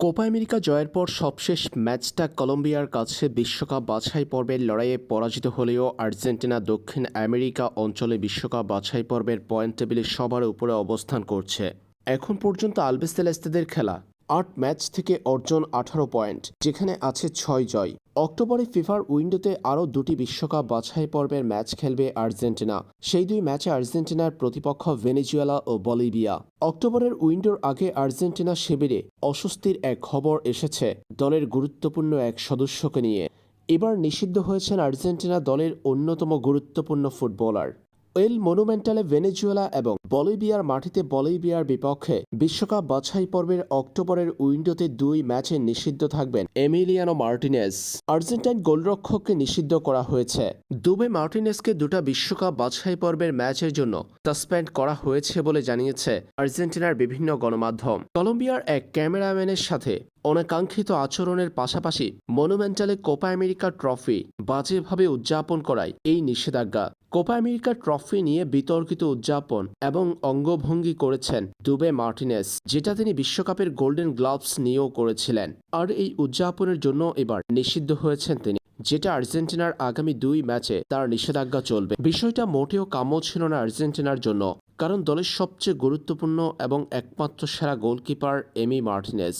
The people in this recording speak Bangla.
কোপা আমেরিকা জয়ের পর সবশেষ ম্যাচটা কলম্বিয়ার কাছে বিশ্বকাপ বাছাই পর্বের লড়াইয়ে পরাজিত হলেও আর্জেন্টিনা দক্ষিণ আমেরিকা অঞ্চলে বিশ্বকাপ বাছাই পর্বের পয়েন্ট টেবিলে সবার উপরে অবস্থান করছে। এখন পর্যন্ত আলবেসেলেস্তেদের খেলা আট ম্যাচ থেকে অর্জন আঠারো পয়েন্ট, যেখানে আছে ছয় জয়। অক্টোবরে ফিফার উইন্ডোতে আরও দুটি বিশ্বকাপ বাছাই পর্বের ম্যাচ খেলবে আর্জেন্টিনা। সেই দুই ম্যাচে আর্জেন্টিনার প্রতিপক্ষ ভেনেজুয়েলা ও বলিভিয়া। অক্টোবরের উইন্ডোর আগে আর্জেন্টিনা শিবিরে অস্বস্তির এক খবর এসেছে দলের গুরুত্বপূর্ণ এক সদস্যকে নিয়ে। এবার নিষিদ্ধ হয়েছেন আর্জেন্টিনা দলের অন্যতম গুরুত্বপূর্ণ ফুটবলার। এল মনুমেন্টালে ভেনেজুয়েলা এবং বলিভিয়ার মাটিতে বলিভিয়ার বিপক্ষে বিশ্বকাপ বাছাই পর্বের অক্টোবরের উইন্ডোতে দুই ম্যাচে নিষিদ্ধ থাকবেন এমিলিয়ানো মার্টিনেস আর্জেন্টাইন গোলরক্ষককে নিষিদ্ধ করা হয়েছে। দুবে মার্টিনেসকে দুটা বিশ্বকাপ বাছাই পর্বের ম্যাচের জন্য সাসপেন্ড করা হয়েছে বলে জানিয়েছে আর্জেন্টিনার বিভিন্ন গণমাধ্যম। কলম্বিয়ার এক ক্যামেরাম্যানের সাথে অনাকাঙ্ক্ষিত আচরণের পাশাপাশি মনুমেন্টালে কোপা আমেরিকা ট্রফি বাজেভাবে উদযাপন করায় এই নিষেধাজ্ঞা। কোপা আমেরিকা ট্রফি নিয়ে বিতর্কিত উদযাপন এবং অঙ্গভঙ্গি করেছেন দুবে মার্টিনেস, যেটা তিনি বিশ্বকাপের গোল্ডেন গ্লাভস নিয়েও করেছিলেন। আর এই উদযাপনের জন্য এবার নিষিদ্ধ হয়েছেন তিনি, যেটা আর্জেন্টিনার আগামী দুই ম্যাচে তার নিষেধাজ্ঞা চলবে। বিষয়টা মোটেও কাম্য ছিল না আর্জেন্টিনার জন্য, কারণ দলের সবচেয়ে গুরুত্বপূর্ণ এবং একমাত্র সেরা গোলকিপার এমি মার্টিনেস।